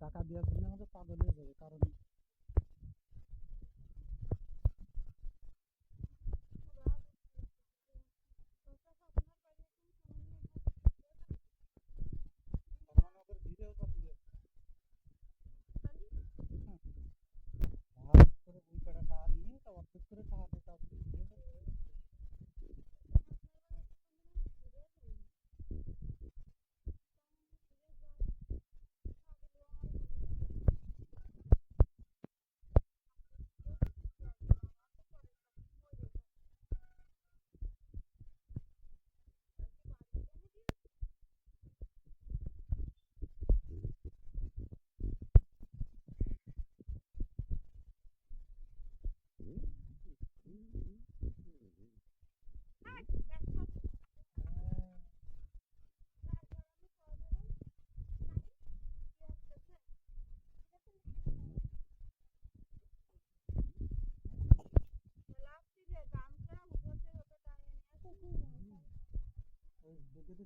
টাকা দেওয়ার জন্য আমাকে পাগল হয়ে যাবে কারণ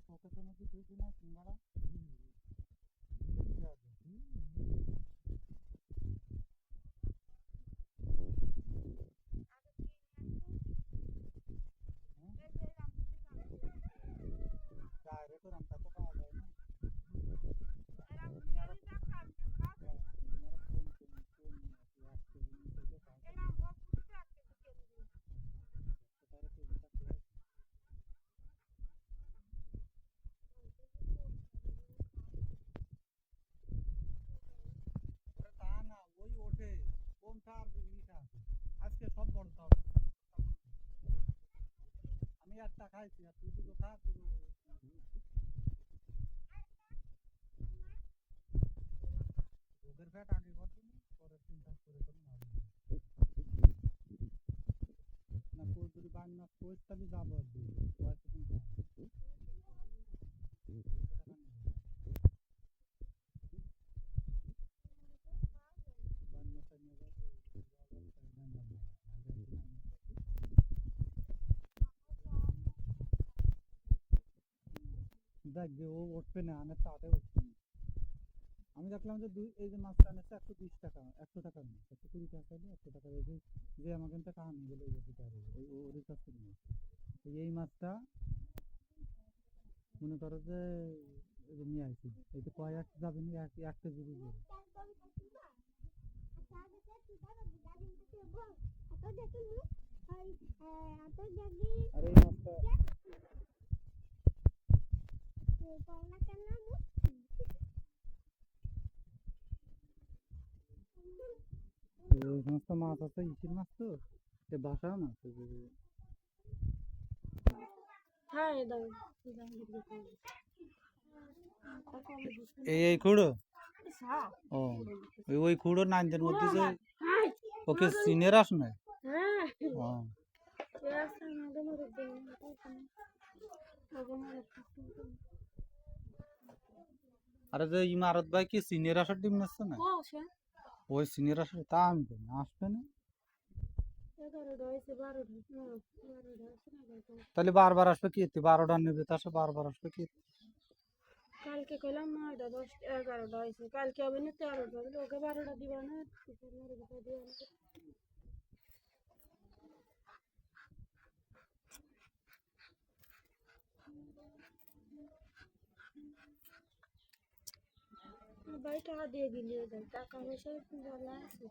sokaklarınızı sürdürmezsin bana. Hmm. Hmm. একটা খাইছি আর তুই শুধু খা তুই রোগের ফ্যাট আগে করছিস পরে চিন্তা করে করে না যাব আর দুই পয়সা কিন্তু দেখ যে ও উঠবে না, আমি তাতে উঠবে না। আমি দেখলাম যে দুই, এই যে মাছটা আনেছে একশো বিশ টাকা, একশো টাকা না একশো কুড়ি টাকা দিয়ে একশো টাকা দিয়ে যে- আমাকে টাকা আনি গেলে ওই টাকা ওই ওর কাছ নিয়ে এই মাছটা মনে করো যে নিয়ে আসি এই তো কয় এক যাবে না, এক এক কেজি যাবে আর এই মাছটা এই সমস্ত মাছ আছে ইচির মাছ তো। এ বাসা মাছ এই যে- এই এই খুঁড়ো। ও ওই ওই খুঁড়ো নাইনদের মধ্যে যে ওকে সিনিয়র আস না ও আরে যে ইমারত ভাই কি সিনিয়র আসার ডিম নিচ্ছে না? ওই সিনিয়র আসার তা আমি না, আসবে না। তাহলে বারবার আসবে কি এতে? বারোটা নেবে তা সে বারবার আসবে কি কালকে কইলাম নয়টা দশটা এগারোটা হয়েছে। কালকে হবে না তেরোটা ওকে বারোটা দিবা না। ভাই টাকা দিয়ে দিলি ওদের টাকা পয়সা বলা আছে।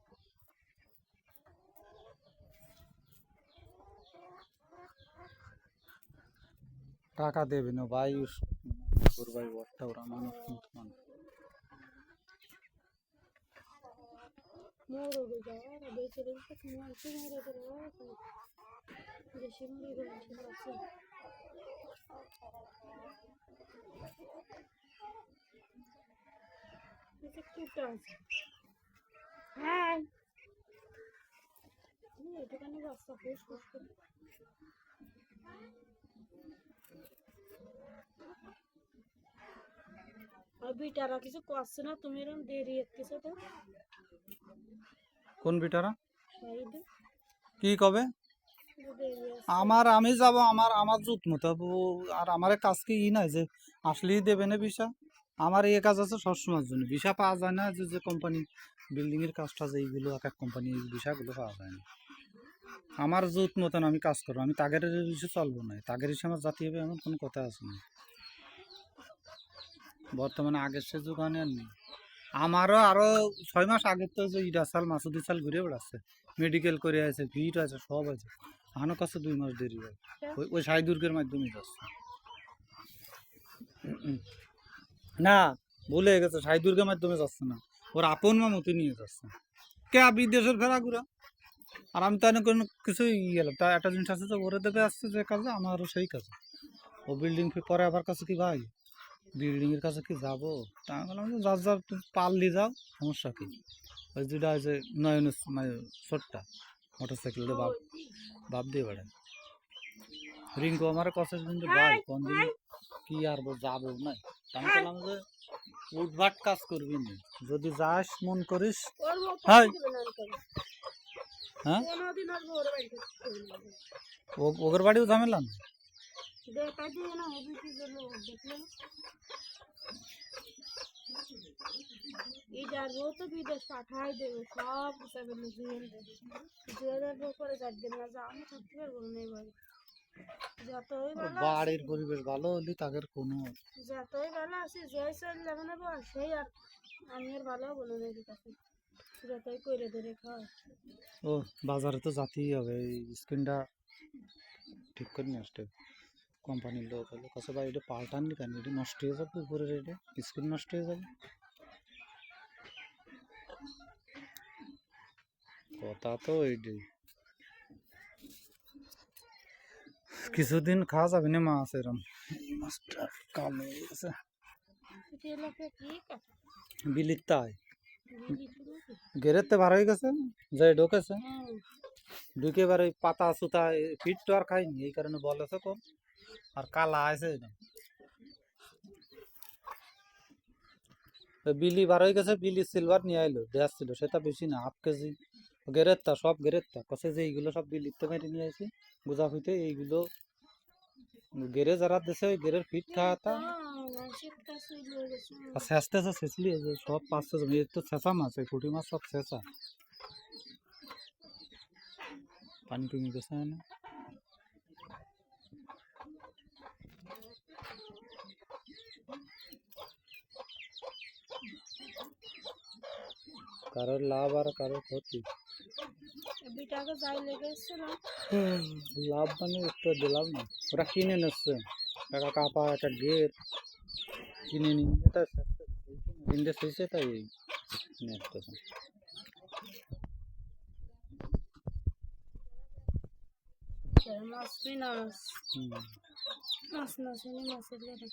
টাকা দেবে না ভাই ভাই ওরটা ওরা মানুষ কিন্তু মানুষ। যাওয়া বেঁচে মরছে মরে বেশি মরে গেছে এটা কুটা আছে হ্যাঁ এটুখানি রাস্তা করে আর বিটারা কিছু করছে না তুমি এরকম দেরি এসেছ তো। কোন বিটারা? কি কবে? আমার আমি যাব আমার আমার জুত মতো আর আমার কাজ কি ই নাই যে আসলেই দেবে না বিষা আমার এই কাজ আছে সবসময়ের জন্য। ভিসা পাওয়া যায় না, যে যে কোম্পানি বিল্ডিং এর কাজটা যে এইগুলো এক এক কোম্পানি এই ভিসাগুলো পাওয়া যায় না। আমার জুত মতন আমি কাজ করব, আমি তাগের ইস্যু চলবো না। তাগের ইস্যু আমার জাতি হবে এমন কোনো কথা আছে না। বর্তমানে আগের সে যুগ আর নেই। আমারও আরও ছয় মাস আগের তো যে ইডা সাল, মাসুদি সাল ঘুরে বেড়াচ্ছে। মেডিকেল করে আছে ভিড় আছে, সব আছে। আনো কাছে দুই মাস দেরি হয়। ওই সাই দুর্গের মাধ্যমে যাচ্ছে। না ভুলে গেছে সাই দুর্গের মাধ্যমে যাচ্ছে না। ওর আপন মামতি নিয়ে যাচ্ছে। কে বিদেশের ফেরা ঘুরা আর আমি তো অনেক কোনো কিছুই গেলাম তা একটা জিনিস আছে তো ওরে দেবে আসছে যে কাজে আমারও সেই কাজে। ও বিল্ডিং পরে আবার কাছে কি ভাই? বিল্ডিং এর কাছে কি যাব? তা আমি বললাম যে যার যার তুমি পারলি যাও সমস্যা কি? ওই যেটা ওই যে নয়ন মানে ছোট্টা মোটর সাইকেল বাপ বাপ দিয়ে বেড়ায়। রিঙ্কু আমার কাছে কিন্তু ভাই কোন দিন কি আর যাব না আমি বললাম যে উঠভাট কাজ করবি না। যদি যাস মন করিস। হ্যাঁ? কোনোদিন আসব ওর বাড়িতে করবে না। ও- ওদের বাড়িও ঝামেলা না? যা আমি থাকতে পারব যতই ভালো বাড়ির পরিবেশ ভালো হলে তাদের কোনো যতই ভালো আছে যে চললে মানে বল সেই আর আমি আর ভালো বলে না কাছে যতই করে ধরে খাওয়া ও বাজারে তো যাতেই হবে এই স্ক্রিনটা ঠিক করে নিয়ে আসতে কোম্পানির লোক হলে কাছে ভাই এটা পাল্টাননি কেন? এটা নষ্ট হয়ে যাবে উপরের এটা? স্ক্রিন নষ্ট হয়ে যাবে? কথা তো এইটাই কিছুদিন খাওয়া যাবে না মাছ এরম মাছটা কালো হয়ে গেছে এটি এলাকা কি কথা বিলির তাই বুঝি শুরু কি? গেরেতে বার হয়ে গেছে যে ঢোকেছে হ্যাঁ ঢুকে এবার ওই পাতা সুতা ফিট তো আর খাইনি এই কারণে বলেছে কম আর কালা আছে একদম ওই বিলি বার হয়ে গেছে বিলি সিলভার নিয়ে আইলো দেওয়ার ছিল সেটা বেশি না হাফ কেজি গেরেরটা সব গেরেরটা কছে যে এইগুলো সব বিলিতে মেরে নিয়ে আসি বোঝা হইতে এইগুলো গেরে যারা দেশে ওই গেরের ফিট খাওয়াতা আর শেষতে শেষলি সব পাঁচশো জমি তো শেষা মাছ, এই পুঁটি মাছ সব শেষা। পানি কমে গেছে না কারোর লাভ আর কারোর ক্ষতি। বিটাকে যাই লেগেছিল লাভ মানে একটু দিলাম না। ওরা কিনে নিচ্ছে। টাকা কাপা একটা গেট কিনে নি এটা কিনতে শেষে তাই নিয়ে আসতেছে। মাছ পিনাস হুম। মাছ না শুনে মাছের লেগে